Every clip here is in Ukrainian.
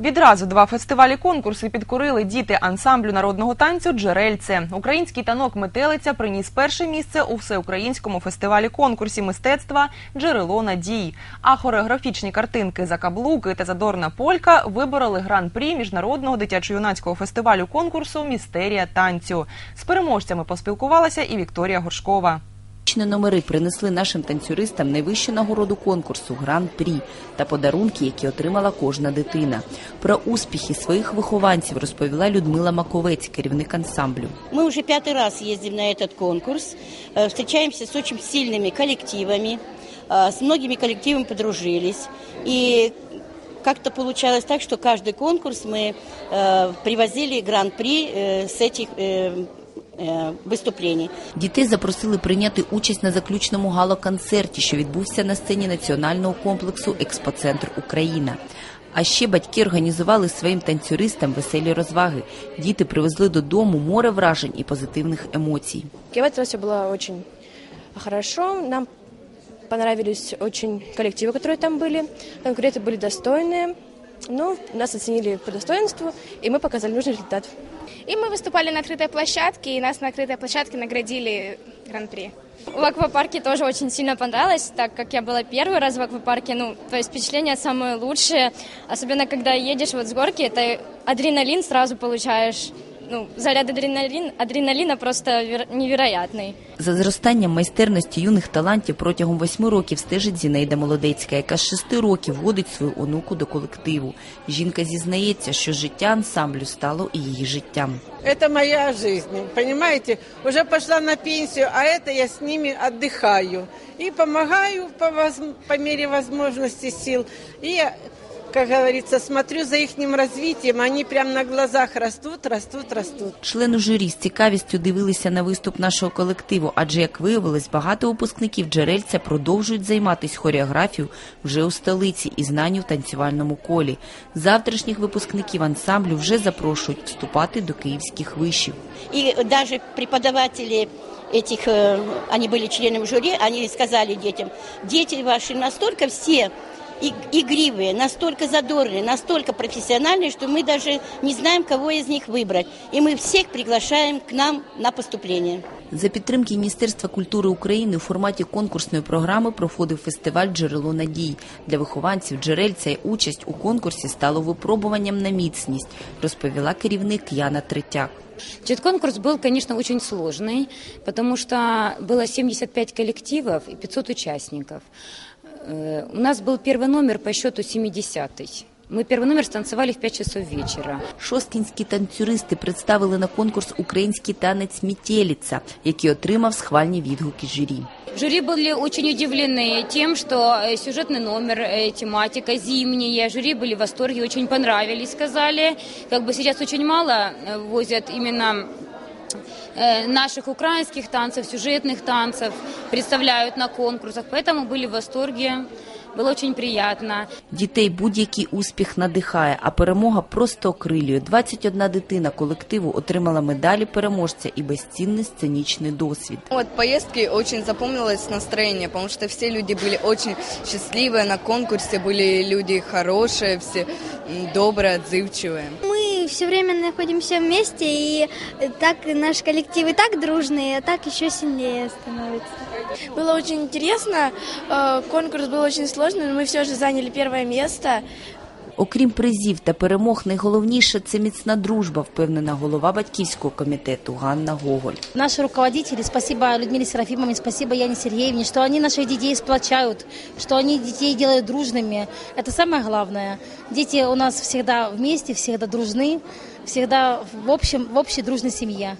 Відразу два фестивалі конкурси підкорили діти ансамблю народного танцю Джерельце. Український танок метелиця приніс перше місце у всеукраїнському фестивалі конкурсі мистецтва Джерело надій. А хореографічні картинки Закаблуки та Задорна Полька вибороли гран-прі міжнародного дитячо-юнацького фестивалю конкурсу Містерія танцю. З переможцями поспілкувалася і Вікторія Горшкова Точні номери принесли нашим танцюристам найвищу нагороду конкурсу Гран-прі та подарунки, які отримала кожна дитина. Про успіхи своїх вихованців розповіла Людмила Маковець, керівник ансамблю. Мы уже пятый раз ездим на этот конкурс, э, встречаемся с очень сильными коллективами, э, с многими коллективами подружились. И как-то получалось так, что каждый конкурс мы э, привозили гран-при э, с этих э, э, выступлений. Дітей запросили прийняти участь на заключному гало-концерті, що відбувся на сцені національного комплексу Експоцентр Україна. А ще батьки організували своїм танцюристам веселі розваги. Діти привезли додому море вражень і позитивних емоцій. И в этот раз все было очень хорошо. Нам понравились очень коллективы, которые там были. Конкуренты были достойные. Ну, нас оценили по достоинству, и мы показали нужный результат. И мы выступали на открытой площадке, и нас на открытой площадке наградили гран-при. В аквапарке тоже очень сильно понравилось, так как я была первый раз в аквапарке, ну, то есть впечатления самые лучшие, особенно когда едешь вот с горки, это адреналин сразу получаешь, ну, заряд адреналин, адреналина просто вер- невероятный. За зростанням майстерності юних талантів протягом восьми років стежить Зінаїда Молодецька, яка з шести років водить свою онуку до колективу. Жінка зізнається, що життя ансамблю стало і її життям. Это моя жизнь, понимаете? Уже пошла на пенсию, а это я с ними отдыхаю. И помогаю по, воз- по мере возможности сил. И, как говорится, смотрю за их развитием. Они прям на глазах растут, растут, растут. Члени журі з цікавістю дивилися на виступ нашого колективу, адже, як виявилось, багато випускників джерельця продовжують займатися хореографією вже у столиці і знань у танцювальному колі. Завтрашніх випускників ансамблю вже запрошують вступати до київських вишів. И даже преподаватели этих, э, они были членами жюри, они сказали детям, дети ваши настолько все и- игривые, настолько задорные, настолько профессиональные, что мы даже не знаем, кого из них выбрать. И мы всех приглашаем к нам на поступление. За підтримки Міністерства культури України у форматі конкурсної програми проходив фестиваль Джерело надій для вихованців джерельця. і Участь у конкурсі стало випробуванням на міцність, розповіла керівник Яна Третяк. Значит, конкурс был, конечно, очень сложный, потому что было 75 коллективов и 500 участников. Э, У нас был первый номер по счету 70-й. Мы первый номер станцевали в 5 часов вечера. Шосткінські танцюристи представили на конкурс український танець Мітєліца, який отримав схвальні відгуки журі. Жюри были очень удивлены тем, что э, сюжетный номер, э, тематика зимняя. Жюри были в восторге, очень понравились, сказали. Как бы сейчас очень мало э, возят именно э, наших украинских танцев, сюжетных танцев, представляют на конкурсах, поэтому были в восторге. Было очень приятно. Дітей будь-який успіх надихає, а перемога просто окрилює. 21 дитина колективу отримала медалі переможця і безцінний сценічний досвід. От поездки очень запомнилось настроение, потому что все люди были очень счастливые на конкурсе, были люди хорошие, все м, добрые, отзывчивые. Все время находимся вместе, и так наш коллектив и так дружный, а так еще сильнее становится. Было очень интересно, э, конкурс был очень сложный, но мы все же заняли первое место. Окрім призів та перемог, найголовніше це міцна дружба, впевнена голова батьківського комітету Ганна Гоголь. Наши руководители, спасибо Людмиле Серафимовне, спасибо Яне Сергеевне, что они наших детей сплочают, что они детей делают дружными. Это самое главное. Дети у нас всегда вместе, всегда дружны, всегда в, общем, в общей дружной семье.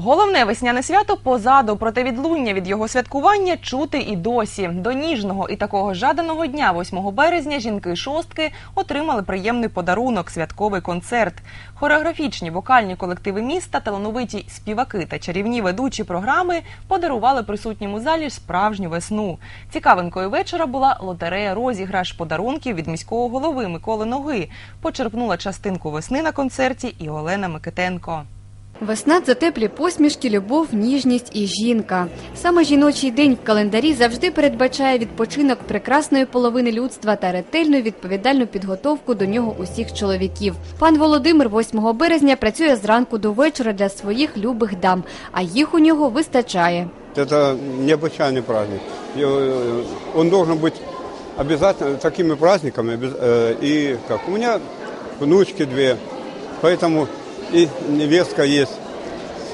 Головне весняне свято позаду, проте відлуння від його святкування чути і досі. До ніжного і такого жаданого дня, 8 березня, жінки шостки отримали приємний подарунок святковий концерт. Хореографічні вокальні колективи міста, талановиті співаки та чарівні ведучі програми подарували присутнім у залі справжню весну. Цікавинкою вечора була лотерея розіграш подарунків від міського голови Миколи Ноги. Почерпнула частинку весни на концерті і Олена Микитенко. Весна це теплі посмішки, любов, ніжність і жінка. Саме жіночий день в календарі завжди передбачає відпочинок прекрасної половини людства та ретельну і відповідальну підготовку до нього усіх чоловіків. Пан Володимир 8 березня працює зранку до вечора для своїх любих дам, а їх у нього вистачає. Это необычайный праздник. И, э, Он должен быть обязательно такими праздниками. обяз- э, И как у меня внучки две, поэтому и невестка есть,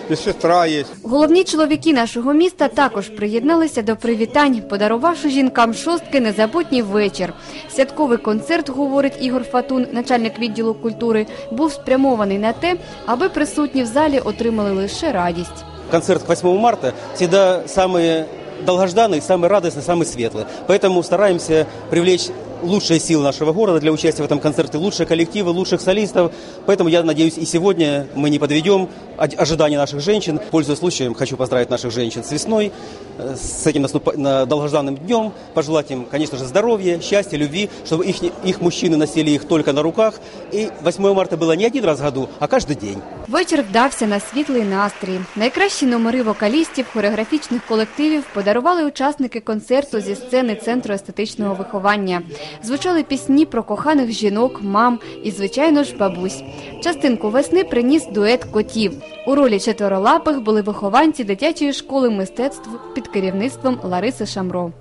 и сестра есть. Головні чоловіки нашого міста також приєдналися до привітань, подарувавши жінкам шостки незабутній вечір. Святковий концерт, говорить Ігор Фатун, начальник відділу культури, був спрямований на те, аби присутні в залі отримали лише радість. концерт к 8 марта всегда самые долгожданные, самые радостные, самые светлые. Поэтому стараемся привлечь лучшие силы нашего города для участия в этом концерте, лучшие коллективы, лучших солистов. Поэтому я надеюсь, и сегодня мы не подведем о- ожидания наших женщин. Пользуясь случаем, хочу поздравить наших женщин с весной, э, с этим наступа- на- долгожданным днем, пожелать им, конечно же, здоровья, счастья, любви, чтобы их, их мужчины носили их только на руках. И 8 марта было не один раз в году, а каждый день. Вечір вдався на світлий настрій. Найкращі номери вокалістів, хореографічних колективів подарували учасники концерту зі сцени Центру естетичного виховання. Звучали пісні про коханих жінок, мам і, звичайно ж, бабусь. Частинку весни приніс дует котів. У ролі четверолапих були вихованці дитячої школи мистецтв під керівництвом Лариси Шамро.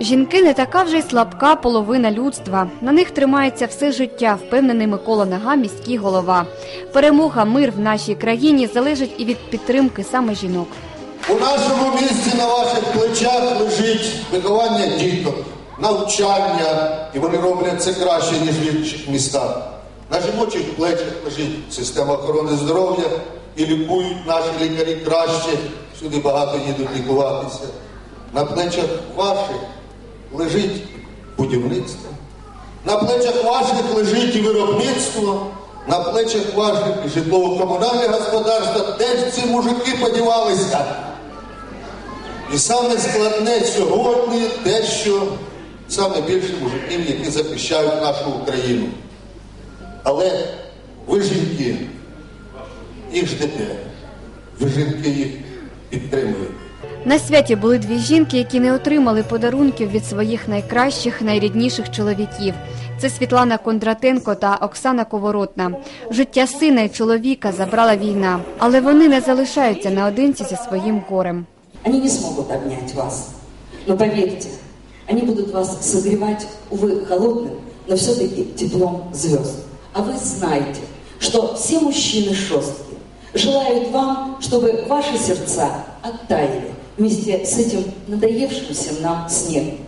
Жінки не така вже й слабка половина людства. На них тримається все життя, впевнений Микола Нага, міський голова. Перемога, мир в нашій країні залежить і від підтримки саме жінок. У нашому місті на ваших плечах лежить виховання діток, навчання, і вони роблять це краще, ніж в інших містах. На жіночих плечах лежить система охорони здоров'я і лікують наші лікарі краще. Сюди багато їдуть лікуватися. На плечах ваших лежить будівництво. На плечах ваших лежить і виробництво, на плечах ваших житлово-комунальне господарство. Де ж ці мужики подівалися? І саме складне сьогодні те, що саме більше мужиків, які захищають нашу Україну. Але ви жінки, їх ждете, ви жінки їх підтримуєте. На святі були дві жінки, які не отримали подарунків від своїх найкращих, найрідніших чоловіків. Це Світлана Кондратенко та Оксана Коворотна. Життя сина і чоловіка забрала війна, але вони не залишаються наодинці зі своїм горем. Они не смогут обнять вас. Но поверьте, они будут вас согревать, увы, холодным, но все-таки теплом звезд. А вы знаете, что все мужчины шостки желают вам, чтобы ваши сердца оттаяли вместе с этим надоевшим всем нам снегом.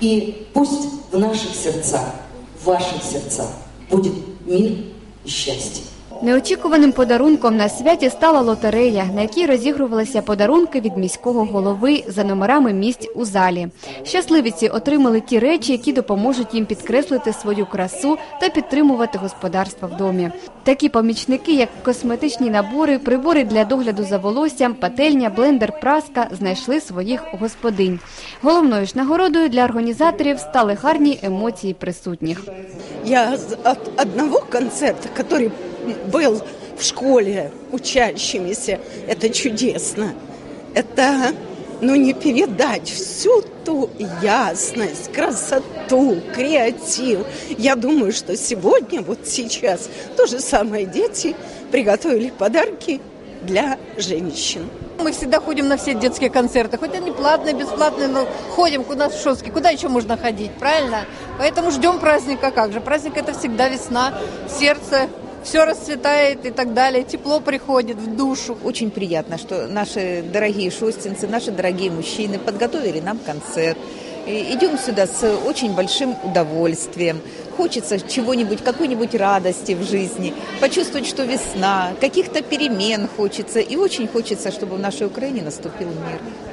И пусть в наших сердцах, в ваших сердцах будет мир и счастье. Неочікуваним подарунком на святі стала лотерея, на якій розігрувалися подарунки від міського голови за номерами місць у залі. Щасливіці отримали ті речі, які допоможуть їм підкреслити свою красу та підтримувати господарство в домі. Такі помічники, як косметичні набори, прибори для догляду за волоссям, пательня, блендер, праска, знайшли своїх господинь. Головною ж нагородою для організаторів стали гарні емоції присутніх. Я з- одного концерта, который был в школе учащимися, это чудесно. Это, ну, не передать всю ту ясность, красоту, креатив. Я думаю, что сегодня, вот сейчас, то же самое дети приготовили подарки для женщин. Мы всегда ходим на все детские концерты, хоть они платные, бесплатные, но ходим куда в Шостке, куда еще можно ходить, правильно? Поэтому ждем праздника, как же, праздник это всегда весна, сердце, все расцветает и так далее, тепло приходит в душу. Очень приятно, что наши дорогие шостинцы, наши дорогие мужчины подготовили нам концерт. И идем сюда с очень большим удовольствием. Хочется чего-нибудь, какой-нибудь радости в жизни, почувствовать, что весна, каких-то перемен хочется. И очень хочется, чтобы в нашей Украине наступил мир.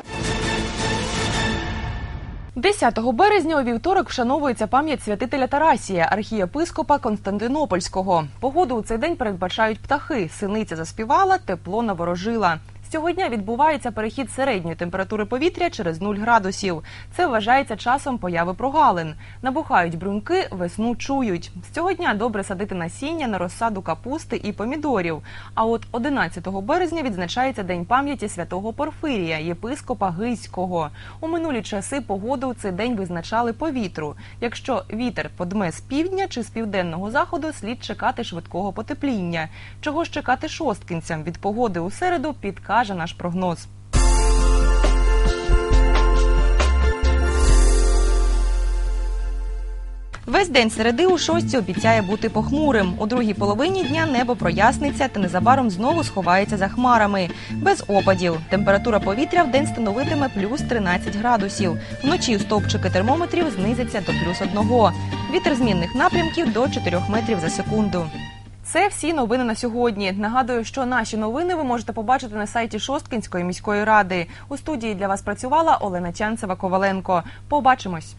10 березня у вівторок вшановується пам'ять святителя Тарасія, архієпископа Константинопольського. Погоду у цей день передбачають птахи. Синиця заспівала, тепло наворожила. Цього дня відбувається перехід середньої температури повітря через 0 градусів. Це вважається часом появи прогалин. Набухають бруньки, весну чують. З цього дня добре садити насіння на розсаду капусти і помідорів. А от 11 березня відзначається День пам'яті святого Порфирія, єпископа Гийського. У минулі часи погоду цей день визначали по вітру. Якщо вітер подме з півдня чи з південного заходу, слід чекати швидкого потепління. Чого ж чекати шосткинцям від погоди у середу, підкаже наш прогноз. Весь день середи у шостці обіцяє бути похмурим. У другій половині дня небо проясниться та незабаром знову сховається за хмарами. Без опадів. Температура повітря в день становитиме плюс 13 градусів. Вночі стовпчики термометрів знизяться до плюс одного. Вітер змінних напрямків до 4 метрів за секунду. Це всі новини на сьогодні. Нагадую, що наші новини ви можете побачити на сайті Шосткинської міської ради. У студії для вас працювала Олена Чанцева Коваленко. Побачимось.